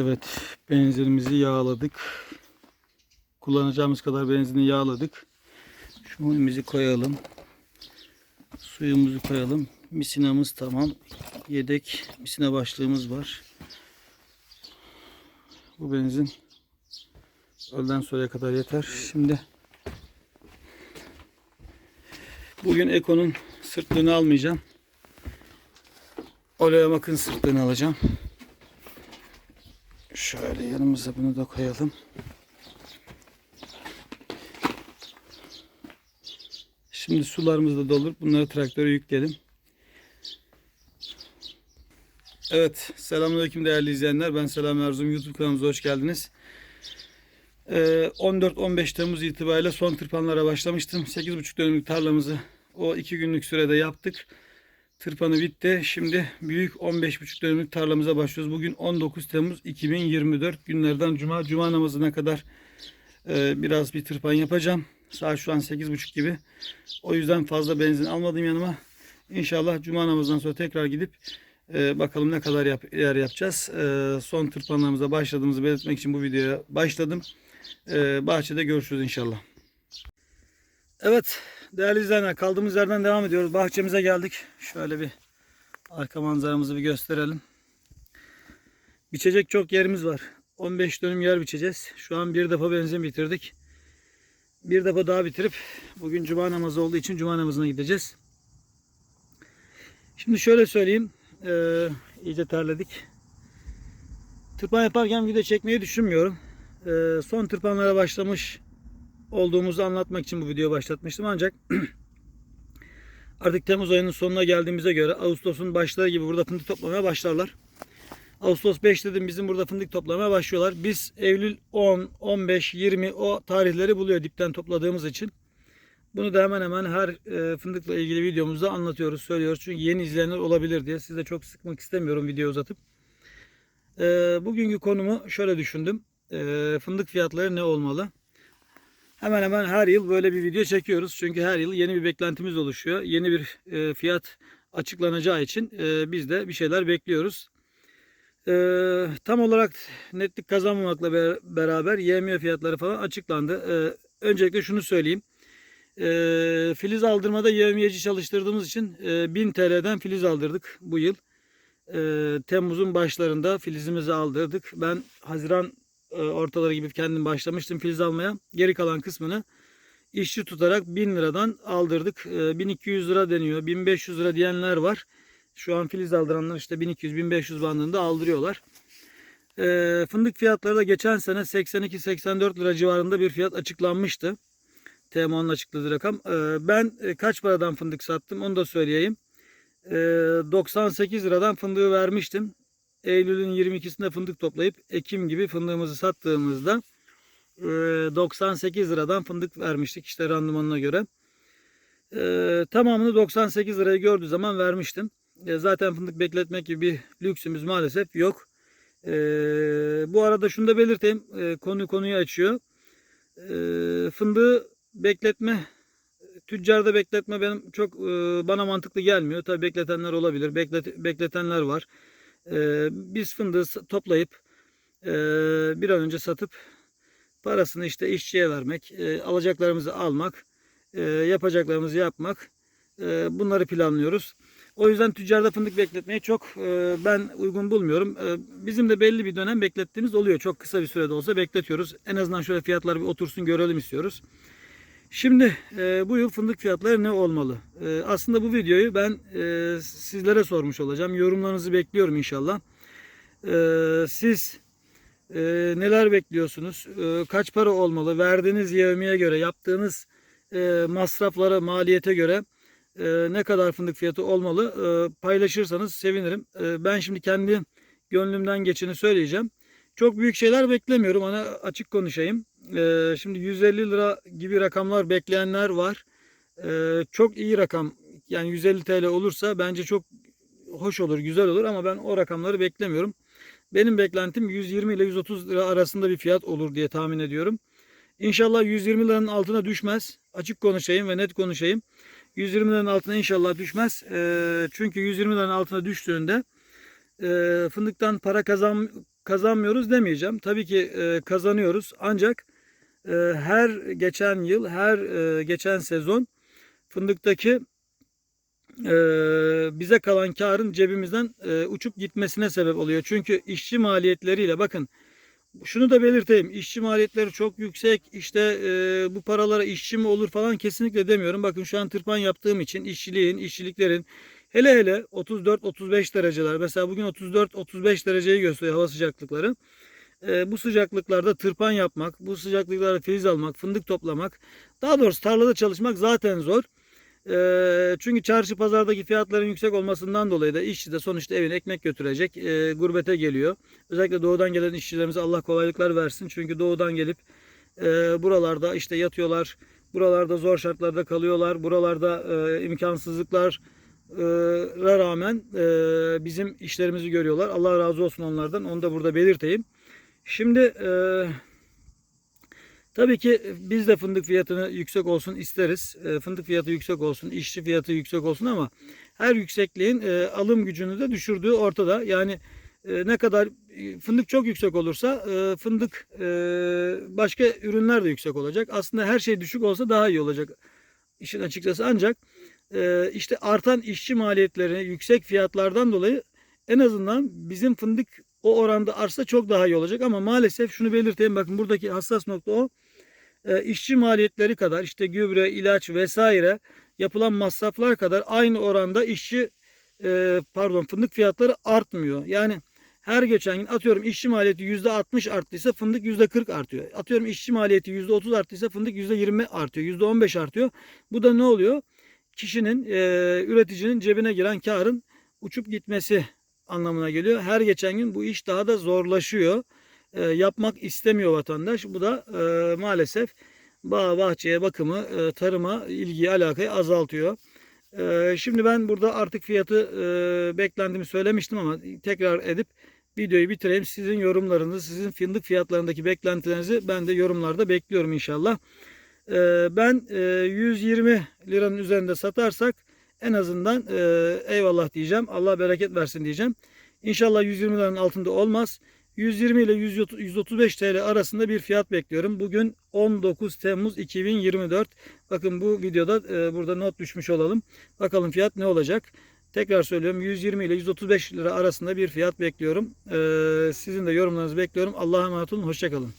Evet, benzinimizi yağladık. Kullanacağımız kadar benzini yağladık. Şu huyumuzu koyalım. Suyumuzu koyalım. Misinamız tamam. Yedek misina başlığımız var. Bu benzin öğleden sonraya kadar yeter. Şimdi bugün Eko'nun sırtlığını almayacağım. Oleomak'ın sırtlığını alacağım. Şöyle yanımıza bunu da koyalım. Şimdi sularımız da dolur. Bunları traktöre yükleyelim. Evet. Selamünaleyküm değerli izleyenler. Ben Selam Erzum. YouTube kanalımıza hoş geldiniz. Ee, 14-15 Temmuz itibariyle son tırpanlara başlamıştım. 8,5 dönümlük tarlamızı o 2 günlük sürede yaptık. Tırpanı bitti. Şimdi büyük 15,5 dönümlük tarlamıza başlıyoruz. Bugün 19 Temmuz 2024 günlerden Cuma. Cuma namazına kadar e, biraz bir tırpan yapacağım. Saat şu an 8.30 gibi. O yüzden fazla benzin almadım yanıma. İnşallah Cuma namazından sonra tekrar gidip e, bakalım ne kadar yap, yer yapacağız. E, son tırpanlarımıza başladığımızı belirtmek için bu videoya başladım. E, bahçede görüşürüz inşallah. Evet değerli izleyenler kaldığımız yerden devam ediyoruz. Bahçemize geldik. Şöyle bir arka manzaramızı bir gösterelim. Biçecek çok yerimiz var. 15 dönüm yer biçeceğiz. Şu an bir defa benzin bitirdik. Bir defa daha bitirip bugün cuma namazı olduğu için cuma namazına gideceğiz. Şimdi şöyle söyleyeyim. Ee, iyice terledik. Tırpan yaparken video çekmeyi düşünmüyorum. Ee, son tırpanlara başlamış olduğumuzu anlatmak için bu videoyu başlatmıştım. Ancak artık Temmuz ayının sonuna geldiğimize göre Ağustos'un başları gibi burada fındık toplamaya başlarlar. Ağustos 5 dedim bizim burada fındık toplamaya başlıyorlar. Biz Eylül 10, 15, 20 o tarihleri buluyor dipten topladığımız için. Bunu da hemen hemen her e, fındıkla ilgili videomuzda anlatıyoruz, söylüyoruz. Çünkü yeni izleyenler olabilir diye size çok sıkmak istemiyorum video uzatıp. E, bugünkü konumu şöyle düşündüm. E, fındık fiyatları ne olmalı? Hemen hemen her yıl böyle bir video çekiyoruz. Çünkü her yıl yeni bir beklentimiz oluşuyor. Yeni bir e, fiyat açıklanacağı için e, biz de bir şeyler bekliyoruz. Ee, tam olarak netlik kazanmamakla be- beraber yemiyor fiyatları falan açıklandı. Ee, öncelikle şunu söyleyeyim. Ee, filiz aldırmada yevmiyeci çalıştırdığımız için e, 1000 TL'den filiz aldırdık bu yıl. Ee, Temmuz'un başlarında filizimizi aldırdık. Ben Haziran e, ortaları gibi kendim başlamıştım filiz almaya. Geri kalan kısmını işçi tutarak 1000 liradan aldırdık. Ee, 1200 lira deniyor, 1500 lira diyenler var. Şu an filiz aldıranlar işte 1200-1500 bandında aldırıyorlar. Ee, fındık fiyatları da geçen sene 82-84 lira civarında bir fiyat açıklanmıştı. TMO'nun açıkladığı rakam. Ben e, kaç paradan fındık sattım onu da söyleyeyim. Ee, 98 liradan fındığı vermiştim. Eylül'ün 22'sinde fındık toplayıp Ekim gibi fındığımızı sattığımızda e, 98 liradan fındık vermiştik işte randımanına göre. E, tamamını 98 liraya gördüğü zaman vermiştim. E, zaten fındık bekletmek gibi bir lüksümüz maalesef yok. E, bu arada şunu da belirteyim. E, konu konuyu açıyor. E, fındığı bekletme, tüccarda bekletme benim çok e, bana mantıklı gelmiyor. Tabii bekletenler olabilir. Beklet, bekletenler var. E, biz fındığı toplayıp e, bir an önce satıp parasını işte işçiye vermek, e, alacaklarımızı almak, e, yapacaklarımızı yapmak. E, bunları planlıyoruz. O yüzden tüccarda fındık bekletmeyi çok e, ben uygun bulmuyorum. E, bizim de belli bir dönem beklettiğimiz oluyor. Çok kısa bir sürede olsa bekletiyoruz. En azından şöyle fiyatlar bir otursun görelim istiyoruz. Şimdi e, bu yıl fındık fiyatları ne olmalı? E, aslında bu videoyu ben e, sizlere sormuş olacağım. Yorumlarınızı bekliyorum inşallah. E, siz e, neler bekliyorsunuz? E, kaç para olmalı? Verdiğiniz yevmiye göre, yaptığınız e, masraflara, maliyete göre e, ne kadar fındık fiyatı olmalı e, paylaşırsanız sevinirim. E, ben şimdi kendi gönlümden geçeni söyleyeceğim. Çok büyük şeyler beklemiyorum. Ona açık konuşayım. E, şimdi 150 lira gibi rakamlar bekleyenler var. E, çok iyi rakam. Yani 150 TL olursa bence çok hoş olur, güzel olur ama ben o rakamları beklemiyorum. Benim beklentim 120 ile 130 lira arasında bir fiyat olur diye tahmin ediyorum. İnşallah 120 liranın altına düşmez. Açık konuşayım ve net konuşayım. 120 liranın altına inşallah düşmez. Ee, çünkü 120 liranın altına düştüğünde e, fındıktan para kazan kazanmıyoruz demeyeceğim. Tabii ki e, kazanıyoruz. Ancak e, her geçen yıl, her e, geçen sezon fındıktaki e, bize kalan karın cebimizden e, uçup gitmesine sebep oluyor. Çünkü işçi maliyetleriyle bakın şunu da belirteyim. İşçi maliyetleri çok yüksek. İşte e, bu paralara işçi mi olur falan kesinlikle demiyorum. Bakın şu an tırpan yaptığım için işçiliğin, işçiliklerin hele hele 34-35 dereceler. Mesela bugün 34-35 dereceyi gösteriyor hava sıcaklıkları. E, bu sıcaklıklarda tırpan yapmak, bu sıcaklıklarda filiz almak, fındık toplamak, daha doğrusu tarlada çalışmak zaten zor. E, çünkü çarşı pazardaki fiyatların yüksek olmasından dolayı da işçi de sonuçta evine ekmek götürecek, e, gurbete geliyor. Özellikle doğudan gelen işçilerimize Allah kolaylıklar versin. Çünkü doğudan gelip e, buralarda işte yatıyorlar, buralarda zor şartlarda kalıyorlar, buralarda e, imkansızlıklar rağmen e, bizim işlerimizi görüyorlar. Allah razı olsun onlardan. Onu da burada belirteyim. Şimdi e, tabii ki biz de fındık fiyatını yüksek olsun isteriz. E, fındık fiyatı yüksek olsun, işçi fiyatı yüksek olsun ama her yüksekliğin e, alım gücünü de düşürdüğü ortada. Yani e, ne kadar fındık çok yüksek olursa e, fındık e, başka ürünler de yüksek olacak. Aslında her şey düşük olsa daha iyi olacak işin açıkçası. Ancak e, işte artan işçi maliyetleri yüksek fiyatlardan dolayı en azından bizim fındık o oranda artsa çok daha iyi olacak ama maalesef şunu belirteyim bakın buradaki hassas nokta o e, işçi maliyetleri kadar işte gübre, ilaç vesaire yapılan masraflar kadar aynı oranda işçi e, pardon fındık fiyatları artmıyor. Yani her geçen gün atıyorum işçi maliyeti %60 arttıysa fındık %40 artıyor. Atıyorum işçi maliyeti %30 arttıysa fındık %20 artıyor. %15 artıyor. Bu da ne oluyor? Kişinin, e, üreticinin cebine giren karın uçup gitmesi anlamına geliyor. Her geçen gün bu iş daha da zorlaşıyor. E, yapmak istemiyor vatandaş. Bu da e, maalesef bağ bahçeye bakımı, e, tarıma ilgiyi, alakayı azaltıyor. E, şimdi ben burada artık fiyatı e, beklentimi söylemiştim ama tekrar edip videoyu bitireyim. Sizin yorumlarınızı, sizin fındık fiyatlarındaki beklentilerinizi ben de yorumlarda bekliyorum inşallah. E, ben e, 120 liranın üzerinde satarsak en azından e, eyvallah diyeceğim. Allah bereket versin diyeceğim. İnşallah 120 liranın altında olmaz. 120 ile 135 TL arasında bir fiyat bekliyorum. Bugün 19 Temmuz 2024. Bakın bu videoda e, burada not düşmüş olalım. Bakalım fiyat ne olacak. Tekrar söylüyorum 120 ile 135 lira arasında bir fiyat bekliyorum. E, sizin de yorumlarınızı bekliyorum. Allah'a emanet olun. Hoşçakalın.